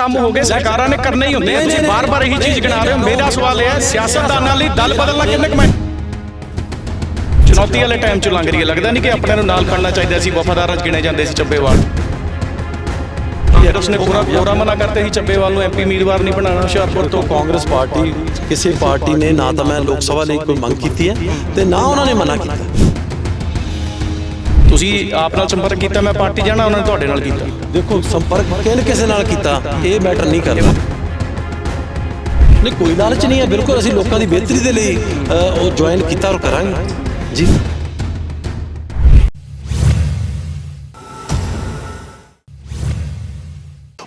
ਕੰਮ ਹੋ ਗਏ ਸਰਕਾਰਾਂ ਨੇ ਕਰਨੇ ਹੀ ਹੁੰਦੇ ਆ ਤੁਸੀਂ ਬਾਰ-ਬਾਰ ਇਹੀ ਚੀਜ਼ ਗਿਣਾ ਰਹੇ ਹੋ ਮੇਰਾ ਸਵਾਲ ਇਹ ਹੈ ਸਿਆਸਤਦਾਨਾਂ ਲਈ ਦਲ ਬਦਲਣਾ ਕਿੰਨੇ ਕੁ ਮੈਂ ਚੁਣੌਤੀ ਵਾਲੇ ਟਾਈਮ ਚ ਲੰਘ ਰਹੀ ਹੈ ਲੱਗਦਾ ਨਹੀਂ ਕਿ ਆਪਣੇ ਨੂੰ ਨਾਲ ਖੜਨਾ ਚਾਹੀਦਾ ਸੀ ਵਫਾਦਾਰਾਂ ਚ ਗਿਣੇ ਜਾਂਦੇ ਸੀ ਚੱਬੇਵਾਲ ਯਾਰ ਉਸਨੇ ਪੂਰਾ ਪੂਰਾ ਮਨਾ ਕਰਤੇ ਸੀ ਚੱਬੇਵਾਲ ਨੂੰ ਐਮਪੀ ਉਮੀਦਵਾਰ ਨਹੀਂ ਬਣਾਉਣਾ ਹੁਸ਼ਿਆਰਪੁਰ ਤੋਂ ਕਾਂਗਰਸ ਪਾਰਟੀ ਕਿਸੇ ਪਾਰਟੀ ਨੇ ਨਾ ਤਾਂ ਮੈਂ ਲੋਕ ਸਭਾ ਲਈ ਕੋਈ ਮੰਗ ਕੀਤੀ ਹੈ ਤੇ ਨਾ ਉਹਨਾਂ ਨੇ ਮਨਾ ਕੀਤਾ ਤੁਸੀਂ ਆਪ ਨਾਲ ਸੰਪਰਕ ਕੀਤਾ ਮੈਂ ਪਾਰਟੀ ਜਾਣਾ ਉਹਨਾਂ ਨੇ ਤੁਹਾਡੇ ਨਾਲ ਕੀਤਾ। ਦੇਖੋ ਸੰਪਰਕ ਕਿਹਨ ਕਿਸੇ ਨਾਲ ਕੀਤਾ ਇਹ ਮੈਟਰ ਨਹੀਂ ਕਰਦਾ। ਨਹੀਂ ਕੋਈ ਲਾਲਚ ਨਹੀਂ ਹੈ ਬਿਲਕੁਲ ਅਸੀਂ ਲੋਕਾਂ ਦੀ ਬਿਹਤਰੀ ਦੇ ਲਈ ਉਹ ਜੁਆਇਨ ਕੀਤਾ ਔਰ ਕਰਾਂਗੇ। ਜੀ।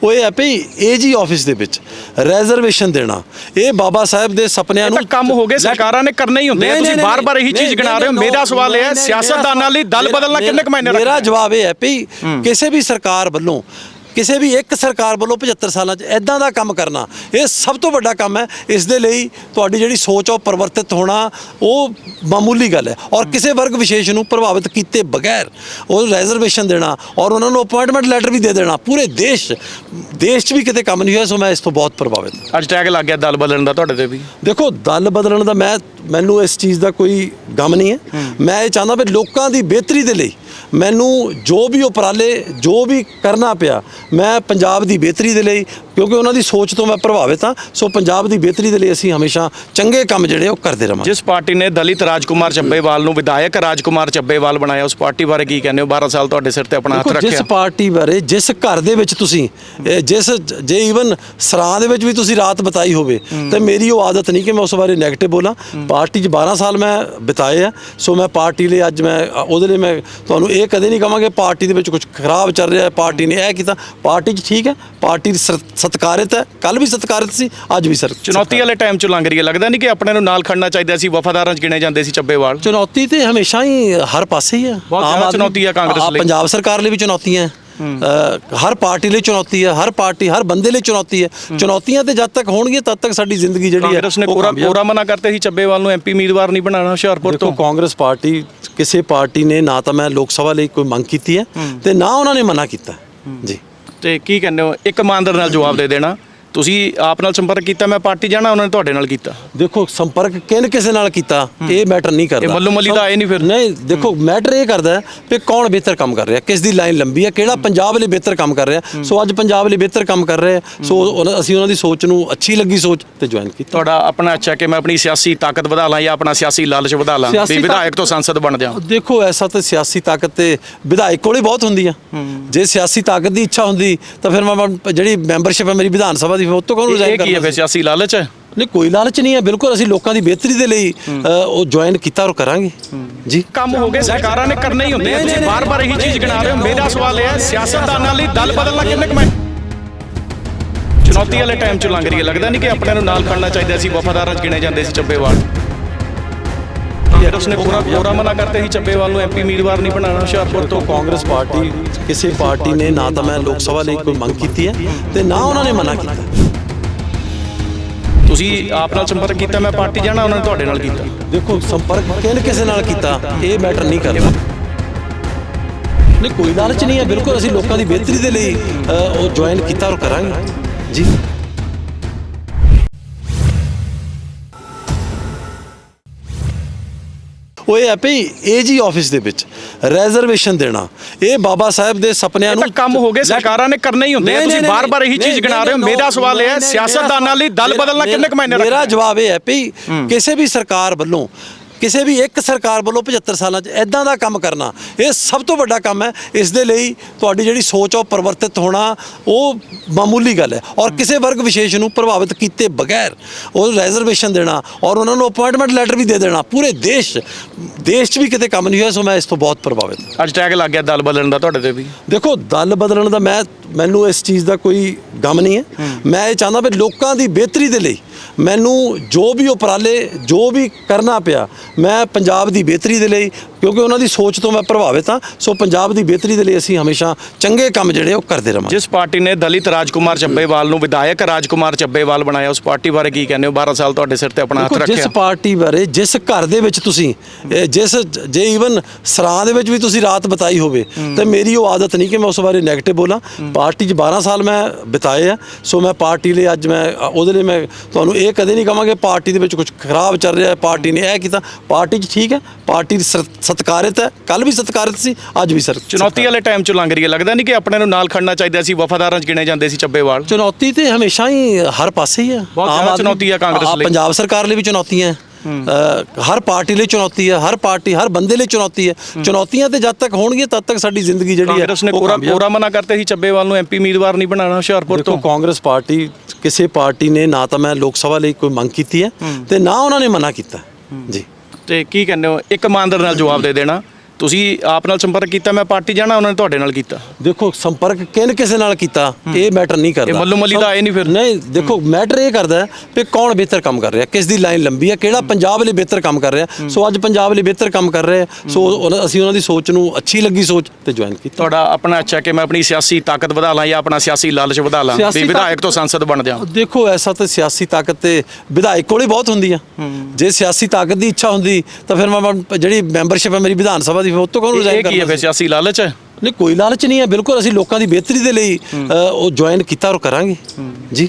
ਉਹ ਇਹ ਹੈ ਭਈ ਏਜੀ ਆਫਿਸ ਦੇ ਵਿੱਚ ਰਿਜ਼ਰਵੇਸ਼ਨ ਦੇਣਾ। ਇਹ ਬਾਬਾ ਸਾਹਿਬ ਦੇ ਸੁਪਨਿਆਂ ਨੂੰ ਕੰਮ ਹੋ ਗਏ ਸਰਕਾਰਾਂ ਨੇ ਕਰਨੇ ਹੀ ਹੁੰਦੇ ਆ। ਤੁਸੀਂ ਬਾਰ-ਬਾਰ ਇਹੀ ਚੀਜ਼ ਗਿਣਾ ਰਹੇ ਹੋ। ਮੇਰਾ ਸਵਾਲ ਇਹ ਹੈ ਸਿਆਸਤਦਾਨਾਂ ਲਈ ਦਲ ਮੇਰਾ- ਬਦਲਣਾ ਕਿੰਨੇ ਕੁ ਮਾਇਨੇ ਮੇਰਾ ਰੱਖਦਾ ਜਵਾਬ ਇਹ ਹੈ ਭਈ ਕਿਸੇ ਵੀ ਸਰਕਾਰ ਵੱਲੋਂ ਕਿਸੇ ਵੀ ਇੱਕ ਸਰਕਾਰ ਵੱਲੋਂ 75 ਸਾਲਾਂ 'ਚ ਐਦਾਂ ਦਾ ਕੰਮ ਕਰਨਾ ਇਹ ਸਭ ਤੋਂ ਵੱਡਾ ਕੰਮ ਹੈ। ਇਸ ਦੇ ਲਈ ਤੁਹਾਡੀ ਜਿਹੜੀ ਸੋਚ ਆ ਉਹ ਪਰਿਵਰਤਿਤ ਹੋਣਾ ਉਹ ਮਾਮੂਲੀ ਗੱਲ ਹੈ। ਔਰ ਕਿਸੇ ਵਰਗ ਵਿਸ਼ੇਸ਼ ਨੂੰ ਪ੍ਰਭਾਵਿਤ ਕੀਤੇ ਬਗੈਰ ਉਹ ਰਿਜ਼ਰਵੇਸ਼ਨ ਦੇਣਾ ਔਰ ਉਹਨਾਂ ਨੂੰ ਅਪਾਇੰਟਮੈਂਟ ਲੈਟਰ ਵੀ ਦੇ ਦੇਣਾ ਪੂਰੇ ਦੇਸ਼ ਦੇਸ਼ 'ਚ ਵੀ ਕਿਤੇ ਕੰਮ ਨਹੀਂ ਹੋਇਆ ਸੋ ਮੈਂ ਇਸ ਤੋਂ ਬਹੁਤ ਪ੍ਰਭਾਵਿਤ ਹਾਂ। ਅੱਜ ਟੈਗ ਲੱਗ ਗਿਆ ਦਲ ਬਦਲਣ ਦਾ ਤੁਹਾਡੇ ਤੇ ਵੀ। ਦੇਖੋ ਦਲ ਬਦਲਣ ਦਾ ਮੈਂ ਮੈਨੂੰ ਇਸ ਚੀਜ਼ ਦਾ ਕੋਈ ਗਮ ਨਹੀਂ ਹੈ। ਮੈਂ ਇਹ ਚਾਹੁੰਦਾ ਵੀ ਲੋਕਾਂ ਦੀ ਬਿਹਤਰੀ ਦੇ ਲਈ ਮੈਨੂੰ ਜੋ ਵੀ ਉਪਰਾਲੇ ਜੋ ਵੀ ਕਰਨਾ ਪਿਆ ਮੈਂ ਪੰਜਾਬ ਦੀ ਬਿਹਤਰੀ ਦੇ ਲਈ ਕਿਉਂਕਿ ਉਹਨਾਂ ਦੀ ਸੋਚ ਤੋਂ ਮੈਂ ਪ੍ਰਭਾਵਿਤ ਹਾਂ ਸੋ ਪੰਜਾਬ ਦੀ ਬਿਹਤਰੀ ਦੇ ਲਈ ਅਸੀਂ ਹਮੇਸ਼ਾ ਚੰਗੇ ਕੰਮ ਜਿਹੜੇ ਉਹ ਕਰਦੇ ਰਵਾਂਗੇ। ਜਿਸ ਪਾਰਟੀ ਨੇ ਦਲਿਤ ਰਾਜਕੁਮਾਰ ਚੱਬੇਵਾਲ ਨੂੰ ਵਿਧਾਇਕ ਰਾਜਕੁਮਾਰ ਚੱਬੇਵਾਲ ਬਣਾਇਆ ਉਸ ਪਾਰਟੀ ਬਾਰੇ ਕੀ ਕਹਿੰਦੇ ਹੋ? 12 ਸਾਲ ਤੁਹਾਡੇ ਸਿਰ ਤੇ ਆਪਣਾ ਹੱਥ ਦੇਖੋ, ਜਿਸ ਰੱਖਿਆ। ਪਾਰਟੀ ਬਾਰੇ ਜਿਸ ਘਰ ਦੇ ਵਿੱਚ ਤੁਸੀਂ ਜਿਸ ਜੇ ਈਵਨ ਸਰਾਂ ਦੇ ਵਿੱਚ ਵੀ ਤੁਸੀਂ ਰਾਤ ਬਿਤਾਈ ਹੋਵੇ ਤੇ ਮੇਰੀ ਉਹ ਆਦਤ ਨਹੀਂ ਕਿ ਮੈਂ ਉਸ ਬਾਰੇ 네ਗੇਟਿਵ ਬੋਲਾਂ ਪਾਰਟੀ 'ਚ 12 ਸਾਲ ਮੈਂ ਬਿਤਾਏ ਆ ਸੋ ਮੈਂ ਪਾਰਟੀ ਲਈ ਅੱਜ ਮੈਂ ਉਹਦੇ ਲਈ ਮੈਂ ਤੁਹਾਨੂੰ ਇਹ ਕਦੇ ਨਹੀਂ ਕਹਾਂਗੇ ਪਾਰਟੀ ਦੇ ਵਿੱਚ ਕੁਝ ਖਰਾਬ ਚੱਲ ਰਿਹਾ ਹੈ ਪਾਰਟੀ ਨੇ ਇਹ ਕੀਤਾ। ਪਾਰਟੀ 'ਚ ਠੀਕ ਹੈ ਪਾਰਟੀ ਸਰ- ਸਤਿਕਾਰਿਤ ਹੈ। ਕੱਲ ਵੀ ਸਤਿਕਾਰਿਤ ਸੀ ਅੱਜ ਵੀ ਸਰ ਚੁਣੌਤੀ ਵਾਲੇ ਟਾਈਮ ਚ ਲੰਘ ਰਹੀ ਹੈ। ਲੱਗਦਾ ਨਹੀਂ ਕਿ ਆਪਣੇ ਨੂੰ ਨਾਲ ਖੜਨਾ ਚਾਹੀਦਾ ਸੀ। ਵਫਾਦਾਰਾਂ ਚ ਗਿਣੇ ਜਾਂਦੇ ਸੀ ਚੱਬੇਵਾਲ। ਚੁਣੌਤੀ ਤੇ ਹਮੇਸ਼ਾ ਹੀ ਹਰ ਪਾਸੇ ਹੀ ਬਹੁਤ ਆਮ ਚੁਣੌਤੀ ਹੈ ਕਾਂਗਰਸ ਆ, ਲਈ। ਪੰਜਾਬ ਸਰਕਾਰ ਲਈ ਵੀ ਚੁਣੌਤੀਆਂ ਹਰ ਪਾਰਟੀ ਲਈ ਚੁਣੌਤੀ ਹੈ। ਹਰ ਪਾਰਟੀ ਹਰ ਬੰਦੇ ਲਈ ਚੁਣੌਤੀ ਹੈ। ਚੁਣੌਤੀਆਂ ਤੇ ਜਦ ਤੱਕ ਹੋਣਗੀਆਂ ਤਦ ਤੱਕ ਸਾਡੀ ਜ਼ਿੰਦਗੀ ਜਿਹੜੀ ਹੈ ਕਾਂਗਰਸ ਨੇ ਕਾਮਯਾਬ- ਪੂਰਾ ਮਨਾ ਕਰਤੇ ਸੀ ਚੱਬੇਵਾਲ ਨੂੰ ਐਮਪੀ ਉਮੀਦਵਾਰ ਨਹੀਂ ਬਣਾਉਣਾ ਹੁਸ਼ਿਆਰਪੁਰ ਦੇਖੋ ਤੋਂ ਕਾਂਗਰਸ ਪਾਰਟੀ ਕਿਸੇ ਪਾਰਟੀ ਨੇ ਨਾ ਤਾਂ ਮੈਂ ਲੋਕ ਸਭਾ ਲਈ ਕੋਈ ਮੰਗ ਕੀਤੀ ਹੈ ਤੇ ਨਾ ਉਹਨਾਂ ਨੇ ਮਨਾ ਕੀਤਾ। ਜੀ। ਤੇ ਕੀ ਕਹਿੰਦੇ ਹੋ? ਇੱਕ ਇਮਾਨਦਾਰ ਨਾਲ ਜਵਾਬ ਦੇ ਦੇਣਾ। ਤੁਸੀਂ ਆਪ ਨਾਲ ਸੰਪਰਕ ਕੀਤਾ ਮੈਂ ਪਾਰਟੀ ਜਾਣਾ ਉਹਨਾਂ ਨੇ ਤੁਹਾਡੇ ਨਾਲ ਕੀਤਾ। ਦੇਖੋ ਸੰਪਰਕ ਕਿਨ ਕਿਸੇ ਨਾਲ ਕੀਤਾ ਇਹ ਮੈਟਰ ਨਹੀਂ ਕਰਦਾ। ਇਹ ਮੱਲੋ ਮੱਲੀ ਤਾਂ ਆਏ ਨਹੀਂ ਫਿਰ। ਨਹੀਂ ਦੇਖੋ ਮੈਟਰ ਇਹ ਕਰਦਾ ਕਿ ਕੌਣ ਬਿਹਤਰ ਕੰਮ ਕਰ ਰਿਹਾ ਕਿਸ ਦੀ ਲਾਈਨ ਲੰਬੀ ਹੈ ਕਿਹੜਾ ਪੰਜਾਬ ਲਈ ਬਿਹਤਰ ਕੰਮ ਕਰ ਰਿਹਾ। ਸੋ ਅੱਜ ਪੰਜਾਬ ਲਈ ਬਿਹਤਰ ਕੰਮ ਕਰ ਰਿਹਾ ਸੋ ਅਸੀਂ ਉਹਨਾਂ ਦੀ ਸੋਚ ਨੂੰ ਅੱਛੀ ਲੱਗੀ ਸੋਚ ਤੇ ਜੁਆਇਨ ਕੀਤਾ। ਤੁਹਾਡਾ ਆਪਣਾ ਅੱਛਾ ਕਿ ਮੈਂ ਆਪਣੀ ਸਿਆਸੀ ਤਾਕਤ ਵਧਾ ਲਾਂ ਜਾਂ ਆਪਣਾ ਸਿਆਸੀ ਲਾਲਚ ਵਧਾ ਲਾਂ ਵੀ ਵਿਧਾਇਕ ਤੋਂ ਸੰਸਦ ਬਣ ਜਾ ਦੇਖੋ ਐਸਾ ਤਾਂ ਸਿਆਸੀ ਤਾਕਤ ਤੇ ਵਿਧਾਇਕ ਕੋਲ ਬਹੁਤ ਹੁੰਦੀ ਆ। ਜੇ ਸਿਆਸੀ ਤਾਕਤ ਦੀ ਇੱਛਾ ਹੁੰਦੀ ਤਾਂ ਫਿਰ ਮੈਂ ਜਿਹੜੀ ਮੈਂਬਰਸ਼ਿਪ ਹੈ ਮੇਰੀ ਵਿਧਾਨ ਸਭਾ ਦੀ ਫਿਰ ਉਹ ਤੋਂ ਕੌਣ ਇਹ ਰਿਜ਼ਾਈਨ ਕੀ ਹੈ ਕਰਨਾ ਫਿਰ ਸੀ? ਸਿਆਸੀ ਲਾਲਚ ਹੈ? ਨਹੀਂ ਕੋਈ ਲਾਲਚ ਨਹੀਂ ਹੈ ਬਿਲਕੁਲ ਅਸੀਂ ਲੋਕਾਂ ਦੀ ਬਿਹਤਰੀ ਦੇ ਲਈ ਅ, ਉਹ ਜੁਆਇਨ ਕੀਤਾ ਔਰ ਕਰਾਂਗੇ। ਜੀ। ਕੰਮ ਹੋ ਗਏ ਸਰਕਾਰਾਂ ਨੇ ਕਰਨੇ ਹੀ ਹੁੰਦੇ ਆ। ਤੁਸੀਂ ਬਾਰ-ਬਾਰ ਇਹੀ ਚੀਜ਼ ਗਿਣਾ ਰਹੇ ਹੋ ਮੇਰਾ ਸਵਾਲ ਇਹ ਹੈ ਸਿਆਸਤਦਾਨਾਂ ਲਈ ਦਲ ਬਦਲਣਾ ਕਿੰਨੇ ਕੁ ਮੈਂ? ਚੁਣੌਤੀ ਵਾਲੇ ਟਾਈਮ ਚ ਲੰਘ ਰਹੀ ਹੈ। ਲੱਗਦਾ ਨਹੀਂ ਕਿ ਆਪਣੇ ਨੂੰ ਨਾਲ ਖੜਨਾ ਚਾਹੀਦਾ ਸੀ ਵਫਾਦਾਰਾਂ ਚ ਗਿਣੇ ਜਾਂਦੇ ਸੀ ਚੱਬੇਵਾਲ ਯਾਰ ਉਸਨੇ ਪੂਰਾ ਪੂਰਾ ਮਨਾ ਕਰਤੇ ਸੀ ਚੱਬੇਵਾਲ ਨੂੰ ਐਮਪੀ ਉਮੀਦਵਾਰ ਨਹੀਂ ਬਣਾਉਣਾ ਹੁਸ਼ਿਆਰਪੁਰ ਤੋਂ। ਕਾਂਗਰਸ ਪਾਰਟੀ ਕਿਸੇ ਪਾਰਟੀ ਨੇ ਨਾ ਤਾਂ ਮੈਂ ਲੋਕ ਸਭਾ ਲਈ ਕੋਈ ਮੰਗ ਕੀਤੀ ਹੈ ਤੇ ਨਾ ਉਹਨਾਂ ਨੇ ਮਨਾ ਕੀਤਾ। ਤੁਸੀਂ ਆਪ ਨਾਲ ਸੰਪਰਕ ਕੀਤਾ ਮੈਂ ਪਾਰਟੀ ਜਾਣਾ ਉਹਨਾਂ ਨੇ ਤੁਹਾਡੇ ਨਾਲ ਕੀਤਾ। ਦੇਖੋ ਸੰਪਰਕ ਕਿਨ ਕਿਸੇ ਨਾਲ ਕੀਤਾ ਇਹ ਮੈਟਰ ਨਹੀਂ ਕਰਦਾ। ਨਹੀਂ ਕੋਈ ਲਾਲਚ ਨਹੀਂ ਹੈ ਬਿਲਕੁਲ ਅਸੀਂ ਲੋਕਾਂ ਦੀ ਬਿਹਤਰੀ ਦੇ ਲਈ ਉਹ ਜੁਆਇਨ ਕੀਤਾ ਔਰ ਕਰਾਂਗੇ। ਜੀ। ਉਹ ਇਹ ਹੈ ਭਈ ਏਜੀ ਆਫਿਸ ਦੇ ਵਿੱਚ ਰਿਜ਼ਰਵੇਸ਼ਨ ਦੇਣਾ। ਇਹ ਬਾਬਾ ਸਾਹਿਬ ਦੇ ਸੁਪਨਿਆਂ ਨੂੰ ਕੰਮ ਹੋ ਗਏ ਸਰਕਾਰਾਂ ਨੇ ਕਰਨੇ ਹੀ ਹੁੰਦੇ ਆ। ਤੁਸੀਂ ਬਾਰ-ਬਾਰ ਇਹੀ ਚੀਜ਼ ਗਿਣਾ ਰਹੇ ਹੋ। ਮੇਰਾ ਸਵਾਲ ਇਹ ਹੈ ਸਿਆਸਤਦਾਨਾਂ ਲਈ ਦਲ ਮੇਰਾ- ਬਦਲਣਾ ਕਿੰਨੇ ਕੁ ਮਾਇਨੇ ਮੇਰਾ ਰੱਖਦਾ ਜਵਾਬ ਇਹ ਹੈ ਭਈ ਕਿਸੇ ਵੀ ਸਰਕਾਰ ਵੱਲੋਂ ਕਿਸੇ ਵੀ ਇੱਕ ਸਰਕਾਰ ਵੱਲੋਂ 75 ਸਾਲਾਂ 'ਚ ਐਦਾਂ ਦਾ ਕੰਮ ਕਰਨਾ ਇਹ ਸਭ ਤੋਂ ਵੱਡਾ ਕੰਮ ਹੈ। ਇਸ ਦੇ ਲਈ ਤੁਹਾਡੀ ਜਿਹੜੀ ਸੋਚ ਆ ਉਹ ਪਰਿਵਰਤਿਤ ਹੋਣਾ ਉਹ ਮਾਮੂਲੀ ਗੱਲ ਹੈ। ਔਰ ਕਿਸੇ ਵਰਗ ਵਿਸ਼ੇਸ਼ ਨੂੰ ਪ੍ਰਭਾਵਿਤ ਕੀਤੇ ਬਗੈਰ ਉਹ ਰਿਜ਼ਰਵੇਸ਼ਨ ਦੇਣਾ ਔਰ ਉਹਨਾਂ ਨੂੰ ਅਪਾਇੰਟਮੈਂਟ ਲੈਟਰ ਵੀ ਦੇ ਦੇਣਾ ਪੂਰੇ ਦੇਸ਼ ਦੇਸ਼ 'ਚ ਵੀ ਕਿਤੇ ਕੰਮ ਨਹੀਂ ਹੋਇਆ ਸੋ ਮੈਂ ਇਸ ਤੋਂ ਬਹੁਤ ਪ੍ਰਭਾਵਿਤ ਹਾਂ। ਅੱਜ ਟੈਗ ਲੱਗ ਗਿਆ ਦਲ ਬਦਲਣ ਦਾ ਤੁਹਾਡੇ ਤੇ ਵੀ। ਦੇਖੋ ਦਲ ਬਦਲਣ ਦਾ ਮੈਂ ਮੈਨੂੰ ਇਸ ਚੀਜ਼ ਦਾ ਕੋਈ ਗਮ ਨਹੀਂ ਹੈ। ਮੈਂ ਇਹ ਚਾਹੁੰਦਾ ਵੀ ਲੋਕਾਂ ਦੀ ਬਿਹਤਰੀ ਦੇ ਲਈ ਮੈਨੂੰ ਜੋ ਵੀ ਉਪਰਾਲੇ ਜੋ ਵੀ ਕਰਨਾ ਪਿਆ ਮੈਂ ਪੰਜਾਬ ਦੀ ਬਿਹਤਰੀ ਦੇ ਲਈ ਕਿਉਂਕਿ ਉਹਨਾਂ ਦੀ ਸੋਚ ਤੋਂ ਮੈਂ ਪ੍ਰਭਾਵਿਤ ਹਾਂ ਸੋ ਪੰਜਾਬ ਦੀ ਬਿਹਤਰੀ ਦੇ ਲਈ ਅਸੀਂ ਹਮੇਸ਼ਾ ਚੰਗੇ ਕੰਮ ਜਿਹੜੇ ਉਹ ਕਰਦੇ ਰਵਾਂਗੇ। ਜਿਸ ਪਾਰਟੀ ਨੇ ਦਲਿਤ ਰਾਜਕੁਮਾਰ ਚੱਬੇਵਾਲ ਨੂੰ ਵਿਧਾਇਕ ਰਾਜਕੁਮਾਰ ਚੱਬੇਵਾਲ ਬਣਾਇਆ ਉਸ ਪਾਰਟੀ ਬਾਰੇ ਕੀ ਕਹਿੰਦੇ ਹੋ? 12 ਸਾਲ ਤੁਹਾਡੇ ਸਿਰ ਤੇ ਆਪਣਾ ਹੱਥ ਦੇਖੋ ਜਿਸ ਰੱਖਿਆ। ਪਾਰਟੀ ਬਾਰੇ ਜਿਸ ਘਰ ਦੇ ਵਿੱਚ ਤੁਸੀਂ ਜਿਸ ਜੇ ਈਵਨ ਸਰਾਂ ਦੇ ਵਿੱਚ ਵੀ ਤੁਸੀਂ ਰਾਤ ਬਿਤਾਈ ਹੋਵੇ ਤੇ ਮੇਰੀ ਉਹ ਆਦਤ ਨਹੀਂ ਕਿ ਮੈਂ ਉਸ ਬਾਰੇ 네ਗੇਟਿਵ ਬੋਲਾਂ ਪਾਰਟੀ 'ਚ 12 ਸਾਲ ਮੈਂ ਬਿਤਾਏ ਆ ਸੋ ਮੈਂ ਪਾਰਟੀ ਲਈ ਅੱਜ ਮੈਂ ਉਹਦੇ ਲਈ ਮੈਂ ਤੁਹਾਨੂੰ ਇਹ ਕਦੇ ਨਹੀਂ ਕਹਾਂਗੇ ਪਾਰਟੀ ਦੇ ਵਿੱਚ ਕੁਝ ਖਰਾਬ ਚੱਲ ਰਿਹਾ ਹੈ ਪਾਰਟੀ ਨੇ ਇਹ ਕੀਤਾ। ਪਾਰਟੀ 'ਚ ਠੀਕ ਹੈ ਪਾਰਟੀ ਸਤਿਕਾਰਿਤ ਹੈ। ਕੱਲ ਵੀ ਸਤਿਕਾਰਿਤ ਸੀ ਅੱਜ ਵੀ ਸਰ ਚੁਣੌਤੀ ਵਾਲੇ ਟਾਈਮ ਚ ਲੰਘ ਰਹੀ ਹੈ। ਲੱਗਦਾ ਨਹੀਂ ਕਿ ਆਪਣੇ ਨੂੰ ਨਾਲ ਖੜਨਾ ਚਾਹੀਦਾ ਸੀ ਵਫਾਦਾਰਾਂ ਚ ਗਿਣੇ ਜਾਂਦੇ ਸੀ ਚੱਬੇਵਾਲ। ਚੁਣੌਤੀ ਤੇ ਹਮੇਸ਼ਾ ਹੀ ਹਰ ਪਾਸੇ ਹੀ ਹੈ। ਬਹੁਤ ਆਮ ਜ਼ਿਆਦਾ ਚੁਣੌਤੀ ਹੈ ਕਾਂਗਰਸ ਲਈ। ਪੰਜਾਬ ਸਰਕਾਰ ਲਈ ਵੀ ਚੁਣੌਤੀਆਂ ਹੈ। ਹਰ ਪਾਰਟੀ ਲਈ ਚੁਣੌਤੀ ਹੈ ਹਰ ਪਾਰਟੀ ਹਰ ਬੰਦੇ ਲਈ ਚੁਣੌਤੀ ਹੈ। ਚੁਣੌਤੀਆਂ ਤੇ ਜਦ ਤੱਕ ਹੋਣਗੀਆਂ ਤਦ ਤੱਕ ਸਾਡੀ ਜ਼ਿੰਦਗੀ ਜਿਹੜੀ ਹੈ ਕਾਂਗਰਸ ਨੇ ਕੋਰਾ ਮਨਾ ਕਰਤੇ ਸੀ ਚੱਬੇਵਾਲ ਨੂੰ ਐਮਪੀ ਉਮੀਦਵਾਰ ਨਹੀਂ ਬਣਾਉਣਾ ਹੁਸ਼ਿਆਰਪੁਰ ਤੋਂ। ਕਾਂਗਰਸ ਪਾਰਟੀ ਕਿਸੇ ਪਾਰਟੀ ਨੇ ਨਾ ਤਾਂ ਮੈਂ ਲੋਕ ਸਭਾ ਲਈ ਕੋਈ ਮੰਗ ਕੀਤੀ ਹੈ ਤੇ ਨਾ ਉਹਨਾਂ ਨੇ ਮਨਾ ਕੀਤਾ। ਜੀ। ਤੇ ਕੀ ਕਹਿੰਦੇ ਹੋ? ਇੱਕ ਇਮਾਨਦਾਰ ਨਾਲ ਜਵਾਬ ਦੇ ਦੇਣਾ। ਤੁਸੀਂ ਆਪ ਨਾਲ ਸੰਪਰਕ ਕੀਤਾ ਮੈਂ ਪਾਰਟੀ ਜਾਣਾ ਉਹਨਾਂ ਨੇ ਤੁਹਾਡੇ ਨਾਲ ਕੀਤਾ। ਦੇਖੋ ਸੰਪਰਕ ਕਿਨ ਕਿਸੇ ਨਾਲ ਕੀਤਾ ਇਹ ਮੈਟਰ ਨਹੀਂ ਕਰਦਾ। ਇਹ ਮੱਲੋ ਮੱਲੀ ਤਾਂ ਆਏ ਨਹੀਂ ਫਿਰ। ਨਹੀਂ ਦੇਖੋ ਮੈਟਰ ਇਹ ਕਰਦਾ ਕਿ ਕੌਣ ਬਿਹਤਰ ਕੰਮ ਕਰ ਰਿਹਾ ਕਿਸ ਦੀ ਲਾਈਨ ਲੰਬੀ ਹੈ ਕਿਹੜਾ ਪੰਜਾਬ ਲਈ ਬਿਹਤਰ ਕੰਮ ਕਰ ਰਿਹਾ। ਸੋ ਅੱਜ ਪੰਜਾਬ ਲਈ ਬਿਹਤਰ ਕੰਮ ਕਰ ਰਿਹਾ ਸੋ ਅਸੀਂ ਉਹਨਾਂ ਦੀ ਸੋਚ ਨੂੰ ਅੱਛੀ ਲੱਗੀ ਸੋਚ ਤੇ ਜੁਆਇਨ ਕੀਤਾ। ਤੁਹਾਡਾ ਆਪਣਾ ਅੱਛਾ ਕਿ ਮੈਂ ਆਪਣੀ ਸਿਆਸੀ ਤਾਕਤ ਵਧਾ ਲਾਂ ਜਾਂ ਆਪਣਾ ਸਿਆਸੀ ਲਾਲਚ ਵਧਾ ਲਾਂ ਵੀ ਵਿਧਾਇਕ ਤੋਂ ਸੰਸਦ ਬਣ ਜਾ ਦੇਖੋ ਐਸਾ ਤਾਂ ਸਿਆਸੀ ਤਾਕਤ ਤੇ ਵਿਧਾਇਕ ਕੋਲ ਹੀ ਬਹੁਤ ਹੁੰਦੀ ਆ। ਜੇ ਸਿਆਸੀ ਤਾਕਤ ਦੀ ਇੱਛਾ ਹੁੰਦੀ ਤਾਂ ਫਿਰ ਮੈਂ ਜਿਹੜੀ ਮੈਂਬਰਸ਼ਿਪ ਹੈ ਮੇਰੀ ਵਿਧਾਨ ਸਭਾ ਦੀ ਉਹ ਤੋਂ ਕੌਣ ਇਹ ਰਿਜ਼ਾਈਨ ਕੀ ਹੈ ਕਰਨਾ ਫਿਰ? ਸਿਆਸੀ ਲਾਲਚ ਹੈ? ਨਹੀਂ ਕੋਈ ਲਾਲਚ ਨਹੀਂ ਹੈ ਬਿਲਕੁਲ ਅਸੀਂ ਲੋਕਾਂ ਦੀ ਬਿਹਤਰੀ ਦੇ ਲਈ ਅ, ਉਹ ਜੁਆਇਨ ਕੀਤਾ ਔਰ ਕਰਾਂਗੇ। ਜੀ।